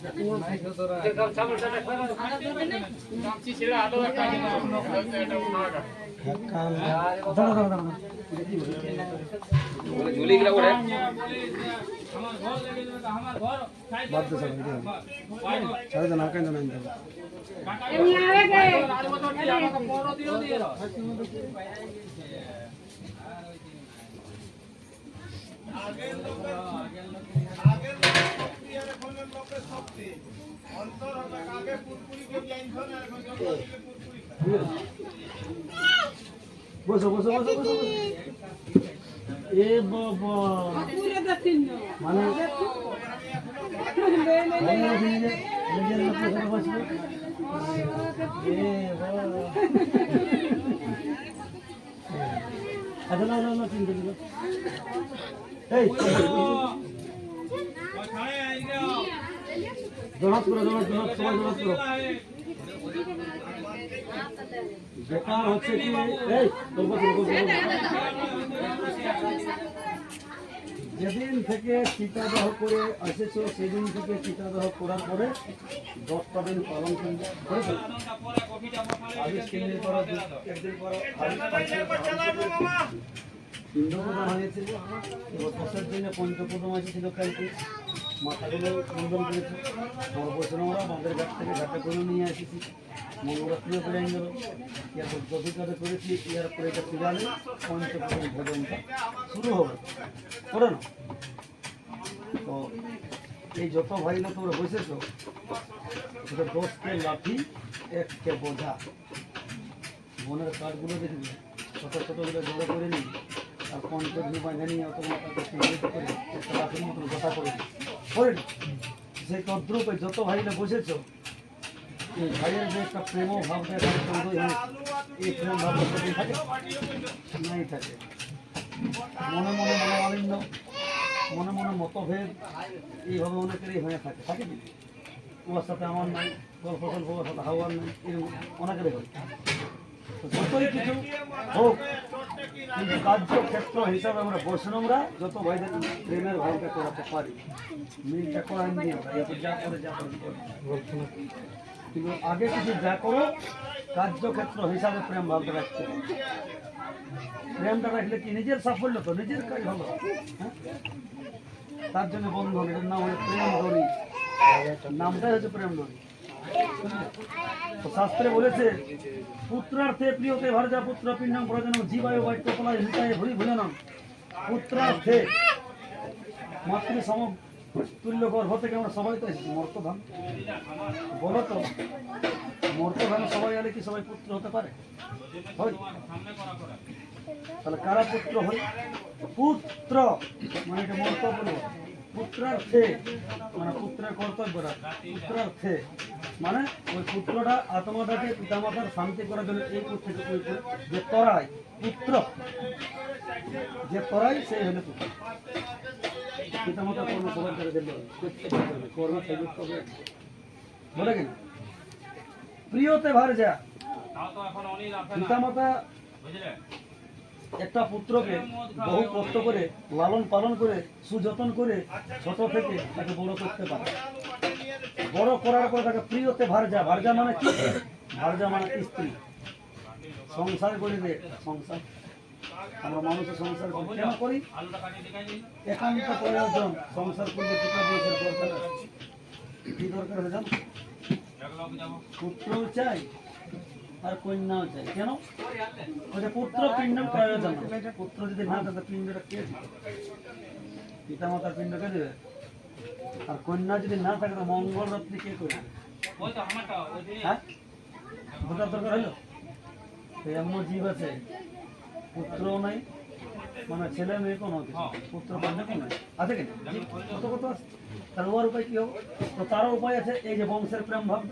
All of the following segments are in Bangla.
দিয়ে আসো দাঁড়া দাঁড়া বসো বসো বসো বসো বসো। এ বাবা। মানে আচ্ছা না না না চিন্তা এই জনাত করো জনাত জনাত সবাই জনাত করো বেকার হচ্ছে কি। যেদিন থেকে চিতাদাহ করে এসেছ সেদিন থেকে চিতাদাহ করার পরে দশটা দিন পালন করে করেছ? একদিন করো আগে পাঁচ দিন করো। পিণ্ডপ্রদান হয়েছিল। এবার দশের দিনে পঞ্চপ্রদম ছিল কালকে মাথাগুলো বাঁধের ঘাট থেকে নিয়ে এটা শুরু হবে। করে না। তো এই যত ভাইরা তোমরা বসেছো সেটা দশকে লাঠি এককে বোঝা। বনের কাঠগুলো দেখবি। ছোটো ছোটোগুলো জড়ো করে নিই আর অত করে গোটা করে করে নি? যত ভাইরা বসেছো, এই ভাইয়ের যে একটা প্রেম ভাব এই প্রেম ভাব থাকে? নাই থাকে। মনে মনে মনোমালিন্য, মনে মনে মতভেদ, এইভাবে অনেকেরই হয়ে থাকে। থাকে কি? ওর সাথে আমার নাই, গল্প গল্প হাওয়ার নাই, এরকম অনেকেরই হয়। যতই কিছু হোক কিন্তু কার্যক্ষেত্র হিসাবে আমরা বৈষ্ণবরা যত ভাইদের প্রেমের ভাবটা করাতে পারি। মিলটা করাই নিয়ে যা করে যা করে কিন্তু আগে কিছু যা করো কার্যক্ষেত্র হিসাবে প্রেম ভাবটা রাখতে হবে প্রেমটা রাখলে কি নিজের সাফল্য তো নিজের কাজ হ্যাঁ? তার জন্য বন্ধন এটার নাম হচ্ছে প্রেম দড়ি নামটাই হচ্ছে প্রেম তো শাস্ত্রে বলেছে, পুত্রার্থে প্রিয়তে ভারজা পুত্র পিণ্ডম প্রয়োজন জীবায়ু বাক্য কলা হিতায় ভুলি ভুলনম পুত্রার্থে মাতৃ সম তুল্য গর্ভ থেকে আমরা সবাই তো এসেছি, মর্তধাম। বলো তো, মর্তধামে সবাই এলে কি সবাই পুত্র হতে পারে? হয়। তাহলে কারা পুত্র হয়? পুত্র! মানে এটা মন্তব্য নয়। পুত্রার্থে মানে পুত্রের কর্তব্যটা পুত্রার্থে। মানে ওই পুত্রটা আত্মাটাকে পিতামাতার শান্তি করার জন্য এই পুত্রকে ওই যে তরাই পুত্র। যে তরাই সেই হলে পুত্র। পিতামাতার কর্ম সবাই করে দিল কর্ম সংযুক্ত হবে। বলে কিনা প্রিয়তে ভার যা। পিতামাতা একটা পুত্রকে বহু কষ্ট করে, লালন পালন করে, সুযত্ন করে ছোট থেকে তাকে বড় করতে পারে। বড় করার পর তাকে প্রিয়তে ভারজা ভারজা মানে কি? ভারজা মানে স্ত্রী। সংসার করি রে, সংসার। আমরা মানুষের সংসার। কেন করি? একান্ত প্রয়োজন। সংসার করলে দুটা পয়সার দরকার কি দরকার হয়ে যান পুত্রও চাই আর কন্যাও চাই। কেন? যে পুত্র, পিণ্ড, প্রয়োজন। পুত্র যদি না থাকে, পিণ্ডটা কে পিতা মাতার পিণ্ড কে দেবে? আর কন্যা যদি না থাকে, তো মঙ্গল রাত্রি কে করবে? হ্যাঁ? বোঝার দরকার এমন জীব আছে নাই মানে ছেলে মেয়ে কোনো পুত্র আছে কি? ওর উপায় কি হবে? তো উপায় আছে, এই যে বংশের প্রেম ভাব।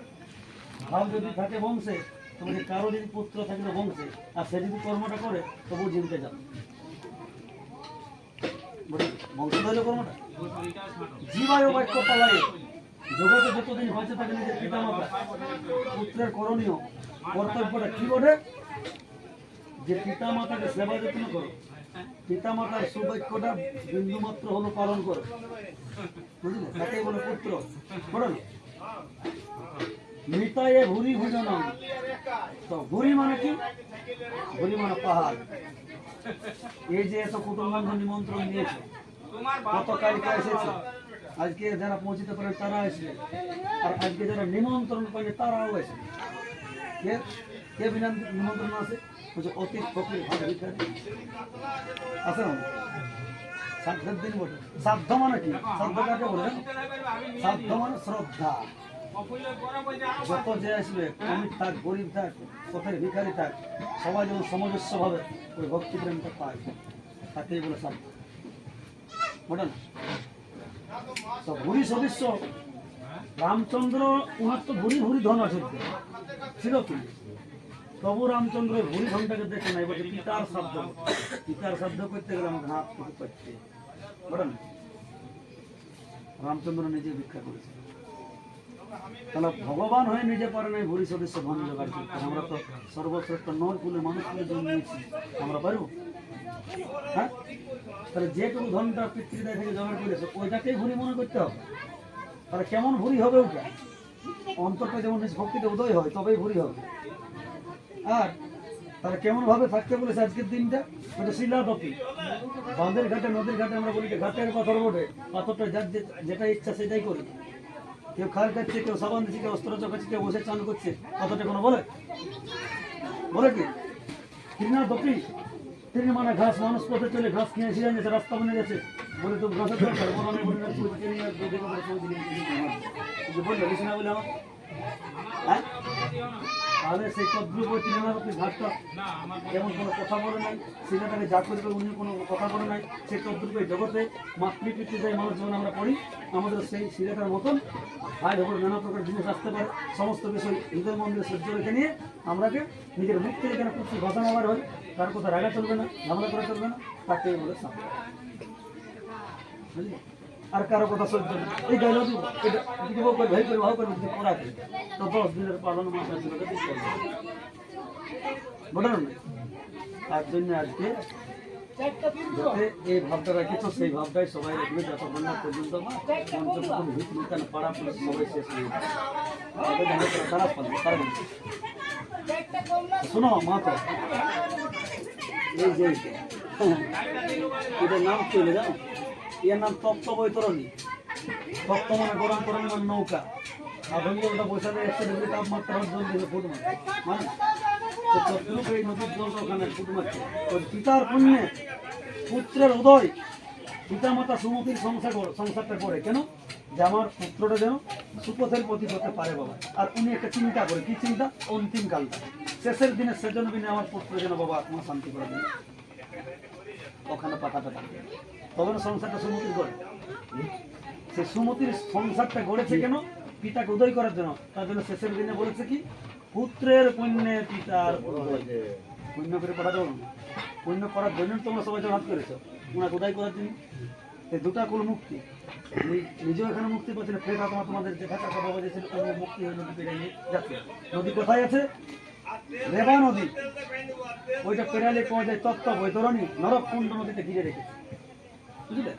ভাব যদি থাকে বংশে তোমাকে কারও যদি পুত্র থাকলে বংশে, আর সে যদি কর্মটা করে, তবু জীবিকা যাবে? বংশ কর্মটা? জীবায় বাক্য পালায় জগতে যতদিন হয়েছে পিতা মাতা পুত্রের করণীয়, কর্তব্যটা কি বটে? যে পিতা মাতাকে সেবা যত্ন করো। পিতা মাতার সৌভাগ্যটা বিন্দু মাত্র হলো পালন করো। বুঝলে? তাকেই বলে পুত্র। বলুন মৃতায়ে ভুরি ভোজনম তো ভুরি মানে কি? ভুরি মানে পাহাড়। এই যে এত কুটুম্ব নিমন্ত্রণ নিয়েছে, কত কালকে এসেছে? আজকে যারা পৌঁছতে পারে তারা আসবে আর আজকে যারা নিমন্ত্রণ পাবে তারাও আসবে কে? কে বিনা নিমন্ত্রণ আছে? বলছে, অতীত ফকির আছে না? সাধ্যের দিন বটে। সাধ্য মানে কি? সাধ্য বলে? সাধ্য মানে শ্রদ্ধা। যত যে আসবে অমিত থাক, গরিব থাক, পথের ভিখারি থাক, সবাই যেমন সামঞ্জস্য ভাবে ওই ভক্তি প্রেমটা পায়। তাকেই বলে সাধ্য বুঝলেন তো ভুরি সদস্য রামচন্দ্র উনার তো ভুরি ভুরি ধন আছে। ছিল কি? তবু রামচন্দ্র ভুরি ধনটাকে দেখে নাই, বলছে, পিতার শব্দ পিতার শব্দ করতে গেলে আমাকে হাত করতে বুঝলেন রামচন্দ্র নিজে ভিক্ষা করেছে। তাহলে ভগবান হয়ে নিজে পারে নাই, ভুরি সদস্য ধন জোগাড় করতে। আমরা তো সর্বশ্রেষ্ঠ নর কুলে মানুষ কুলে জন্মেছি আমরা পারব? হ্যাঁ? তাহলে যেটুকু ধনটা পিতৃদায় থেকে জোগাড় করেছে ওইটাকেই ভুরি মনে করতে হবে। তাহলে কেমন ভুরি হবে ওটা? অন্তরটা যেমন ভক্তিতে উদয় হয়, তবেই ভুরি হবে। আর তাহলে কেমন ভাবে থাকতে বলেছে আজকের দিনটা? ওটা শিলাদপি বাঁধের ঘাটে, নদীর ঘাটে আমরা বলি যে ঘাটের পাথর বটে। পাথরটা যার যেটা ইচ্ছা সেটাই করি। কেউ খাল খাচ্ছে কেউ সাবান দিচ্ছে, কেউ অস্ত্র চকাচ্ছে কেউ বসে চান করছে। কথাটা কোনো বলে? বলে কি? তৃণা দপি তিনি মানে ঘাস, মানুষ পথে চলে ঘাস খেয়ে ছিলেন গেছে রাস্তা বনে গেছে। বলে তো ঘাসের দরকার বলে বলে বলে আমার হ্যাঁ? তাহলে সেই কদ্রু বই তিন হাজার রুপি ঘাসটা যেমন কোনো কথা বলে নাই? সেটাকে যা করবে উনি কোনো কথা বলে নাই। সেই তদ্রুপে জগতে মাতৃপিতৃ যাই মানুষ যেমন আমরা পড়ি আমাদের সেই সিলেটার মতন। হাই খবর নানা প্রকার জিনিস আসতে পারে। সমস্ত বিষয় হৃদয় মন্দিরে সহ্য রেখে নিয়ে আমরাকে নিজের মুখ থেকে যেন কুচি ভাষা নেওয়ার হয় তার কথা রাগা চলবে না ঝামেলা করা চলবে না তাকেই বলে সাথে বুঝলি? আর কারও কথা সহ্য এই গেল দিব এটা দিব করে, ভাই করে, ভাও করে পড়াতে তো দশ দিনের পালন মাস ওটা দিতে হবে বুঝলেন তার জন্য আজকে যাতে এই ভাবটা রাখিত সেই ভাবটাই সবাই রাখবে যতক্ষণ না পর্যন্ত পঞ্চপ্রথম ভিত নিতান পাড়া পুলিশ সবাই শেষ হয়ে যাবে। তো পাবে শোনো, মা তো। এই যে এটার নাম হলো জানো? এর নাম তপ্ত বৈতরণী। তপ্ত মানে গরম গরম মানে নৌকা। আর ওটা বৈশাখে একশো ডিগ্রি তাপমাত্রা জল দিবে ফুট মারছে। মানে? এই নদীর জলটা ওখানে ফুট মারছে। ওই পিতার পুণ্যে পুত্রের উদয় পিতা মাতা সুমতির সংসার সংসারটা করে। কেন? যে আমার পুত্রটা যেন সুপথের প্রতি হতে পারে বাবা। আর উনি একটা চিন্তা করে। কি চিন্তা? অন্তিম কালটা শেষের দিনে সেজন্য দিনে আমার পুত্র যেন বাবা আত্মা শান্তি করে দেবে ওখানে পাতাটা থাকে তবে না সংসারটা সুমতির গড়ে সে সুমতির সংসারটা গড়েছে কেন? পিতাকে উদয় করার জন্য। তার জন্য শেষের দিনে বলেছে কি? পুত্রের পুণ্যে পিতার পুণ্য করে পাঠাতে হবে পুণ্য করার জন্য তোমরা সবাই জমাত করেছ। ওনাকে উদয় করার জন্য। এই দুটা কুল মুক্তি। নিজেও এখানে মুক্তি পাচ্ছে না। ফের আত্মা তোমাদের যে থাকা কথা বলেছিল তুমি মুক্তি হয়ে নদী পেরিয়ে যাচ্ছে। নদী কোথায় আছে? রেবা নদী। ওইটা পেরালে পাওয়া যায় তত্ত্ব বৈতরণী নরক কুণ্ড নদীতে ঘিরে রেখেছে। বুঝলে?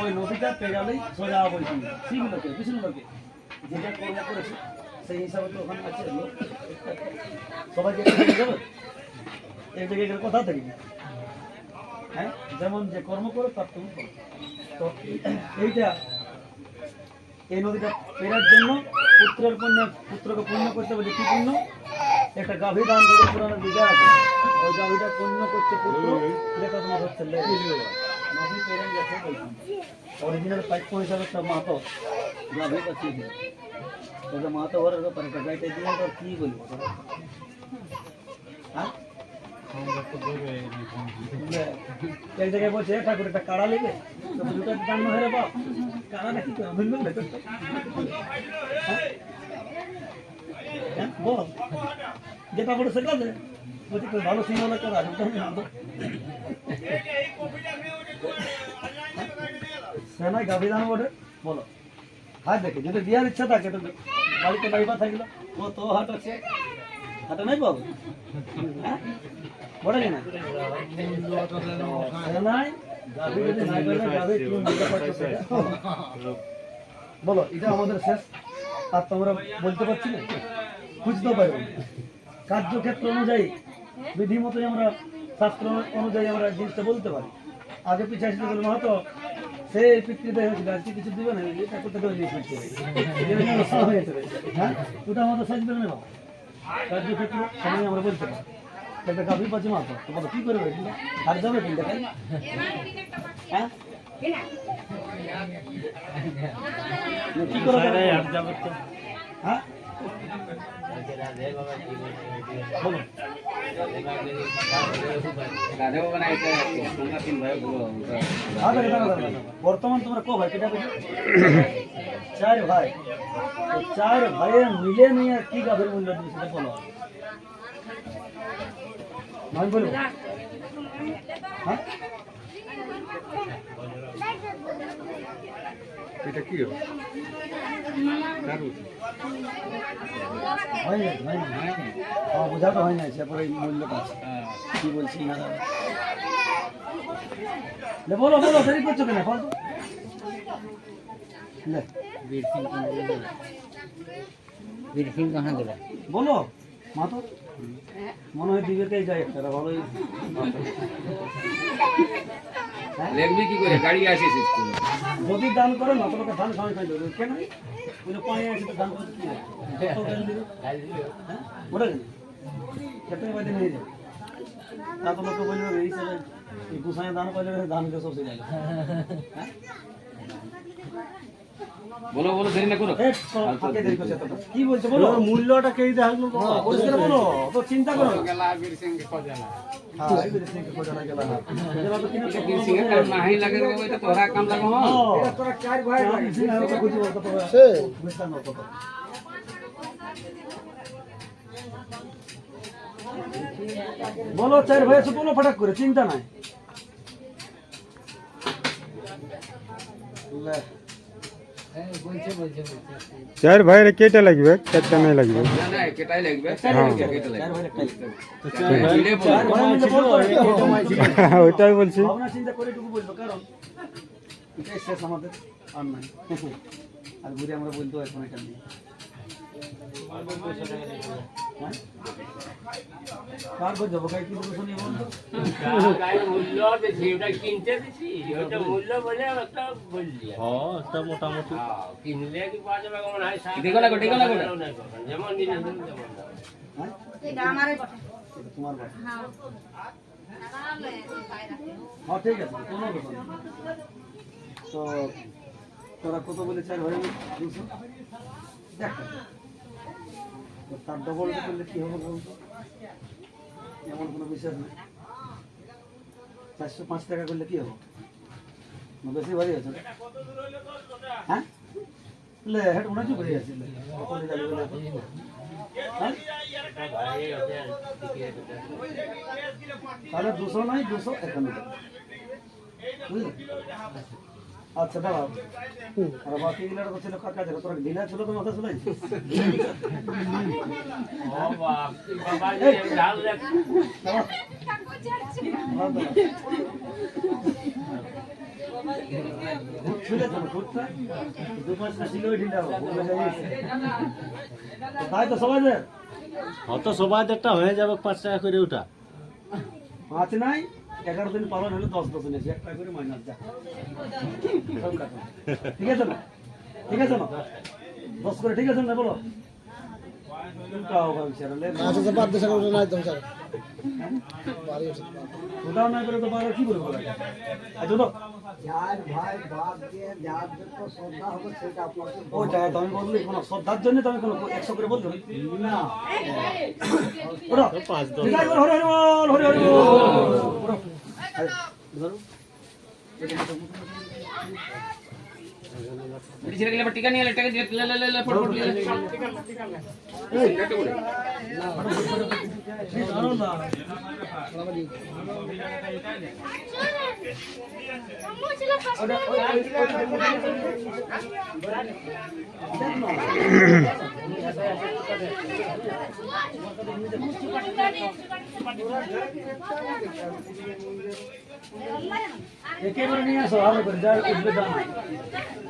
ওই নদীটা পেরালেই সোজা বলছি শিবলোকে বিষ্ণুলোকে যেটা কর্ম করেছে, সেই হিসাবে তো ওখানে আছে। লোক। সবাইকে যাবে, এই জায়গায় গেলে কোথা থেকে। হ্যাঁ? যেমন যে কর্ম করে, তার তুমি করো। তো এইটা, এই নদীটা পেরার জন্য পুত্রের পুণ্য, পুত্রকে পুণ্য করতে বলে কি পুণ্য? একটা গাভী দান করে পুরানো দিঘা আছে। ওই গাভীটা পুণ্য করতে পুত্র তোমার হচ্ছে লেজ। নদী পেরে গেছে বলছি অরিজিনাল পাইপ হিসাবে একটা মাতো গাভী পাচ্ছি তবে মাতো ঘরের ব্যাপারে একটা গাইতে দিয়ে তো আর কি বলব হ্যাঁ এক জায়গায় বলছে ঠাকুর একটা কাড়া নেবে তো দুটো দাম না হলে বাপ কাড়াটা কি করে বুঝলো না হ্যাঁ বল যেটা বলে সেটা দে বলছি তোর ভালো সিনেমা আমি আনব। সেনাই গাভী দাম বটে? বলো। হাত দেখে, যদি দেওয়ার ইচ্ছা থাকে, তো বাড়িতে লাইবা থাকল। ও, তো হাট আছে। হাটে নাই পাবো? হ্যাঁ? বলে কি না? নাই। বলো এটা আমাদের শেষ। আর তোমরা বলতে পারছি না? খুঁজতেও পারব কার্যক্ষেত্র অনুযায়ী বিধি মতো আমরা শাস্ত্র অনুযায়ী আমরা জিনিসটা বলতে পারি। আগে পিছিয়ে আসতে গেলে হয়তো সে পিতৃতে হয়েছিল কিছু দিবে না এটা করতে দেবে হ্যাঁ ওটা আমাদের সাজবে না বাবা কার্যক্ষেত্র সময় আমরা বলতে পারি একটা গাভী পাচ্ছি মাত্র তোমাদের কি করবে? আর যাবে কিন্তু হ্যাঁ কি করে হ্যাঁ বর্তমান তোমরা ক ভাই, কেটা চার ভাই। চার ভাইয়ের মিলে নিয়ে কি গাভীর মূল্য দিবে সেটা বলো। আমি বলব হ্যাঁ? এটা কি? হবে হয় না হয় না হয় না বোঝা তো হয় না তারপরে মূল্য পাচ্ছে। কি বলছি না বলো বলো দেরি করছ কেন? বল। বীরসিং কাহা দেবে বলো মা তো মনে হয় দিবেতেই যায় একটা ভালোই লেখবি কি করে? গাড়ি আসিস যদি দান করে, না তোমাকে ধান সময় খাই দেবে কেন ওই যে পানি আসে দান করতে কি হয়? ওটা নিয়ে যাবে তা তো বলবে এই হিসাবে এই গুসায় দান করলে ধান সব সব যাবে। হ্যাঁ? বলো বলো দেরি না করো। কি বলছো বলো? মূল্যটা কে দেখল পরিষ্কার বলো? তো চিন্তা করো। গেলা বীর সিং খোঁজালা। হ্যাঁ এই যে সিংকে খোঁজানো গেল। না যেটা তো কিনে বীর সিং কাম নাহি লাগে রে এটা তোরা কাম লাগো হ্যাঁ। এটা তোরা চার ভাই সিং খুঁজে বলতে সে। না বলো চার ভাই আছে বলো ফটাক করে চিন্তা নাই। লে, চার ভাইয়ের কেটে লাগবে, চারটা নাই লাগবে। ছিল। ওইটাই বলছি। আর ঘুরে আমরা বলতে এখন এটা নিয়ে হ্যাঁ? কার বলছো ভাই কি বলছো শুনি বলতো? গাড়ি মূল্য বেশি ওটা কিনতে বেশি ওটা মূল্য বলে একটা বললি। মোটামুটি। হ্যাঁ, কিনলে কি পাওয়া যাবে হয় দেখো লাগো, দেখো লাগো। হাজার নাই যেমন জিনিস তেমন দাম। হ্যাঁ? এটা আমারই বটে তোমার বাড়ি হ্যাঁ। হ্যাঁ ঠিক আছে কোনো ব্যাপার তো তোরা কত বলে চার ভাই দুশো? দেখ। তার ডবল করলে কি হবে বলতো? এমন কোনো বিষয় নেই চারশো পাঁচ টাকা করলে কি হবে? বেশি ভারী আছে? হ্যাঁ? হেড, মনে চুপ হয়ে আছে তাহলে দুশো নয়, দুশো একান্ন বুঝলি? আচ্ছা দাঁড়াও আর বাকি গুলোর তো ছিল কাকা ছিল তোরা ঢিলা ছিল তো মাথা চলাই ও বাপ, বাবা যে ঢাল দেখ। তাই তো সবাই অত সবাই একটা হয়ে যাবে পাঁচ টাকা করে ওটা। পাঁচ নাই? এগারো দিন পালন হলে দশ দশ দিন আছে একটা করে মাইনাস ঠিক আছে না? ঠিক আছে না? দশ করে ঠিক আছে না বলো? শ্রদ্ধার জন্য তুমি কোনো একশো করে বলছো না। হরি হরি হরি হরি ধরো। বিড়ি ছেড়ে গেলে আবার টিকা নিয়ে এলে, টিকা দিয়ে লে, লে, লে, লে, ফট, ফট, লে, লে। একটু করে। এই ধরো না ওটা ওই ওই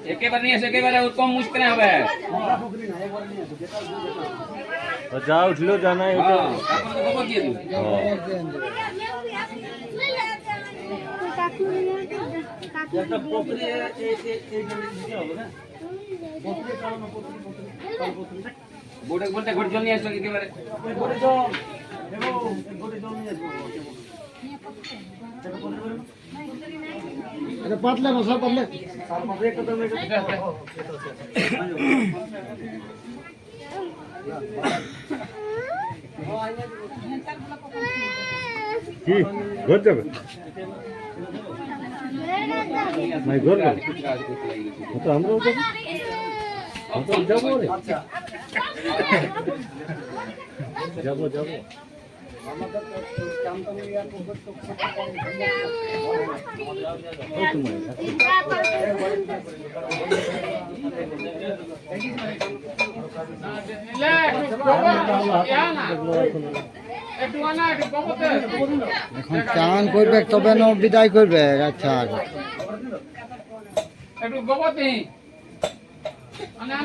একেবারে নিয়ে আসো এসে একেবারে ওর কম মুশকিল হবে। আসো যা উঠল জানাই ওটা হ্যাঁ, খবর দিয়ে দিবে। একটা পুকুরি এই এই এই জন্য দিতে হবে না পুকুরি কারণ পুকুরি পুকুরি বোটে বলতে ঘর জল নিয়ে আসলো একেবারে। এই জল দেখো এই জল নিয়ে আসব না এটা পাতলে পাতলে একটা দাম এটা কি? ঘর যাবে? নাই ঘর যাবে? তো যাব। আমরাও যাব আচ্ছা যাব যাব। এখন চান করবে তবে না বিদায় করবে। আচ্ছা একটু আনে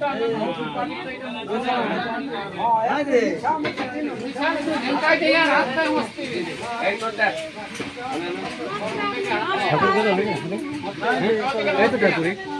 দাদা হ্যাঁ রে এই তোরটা এই তো ঠাকুরি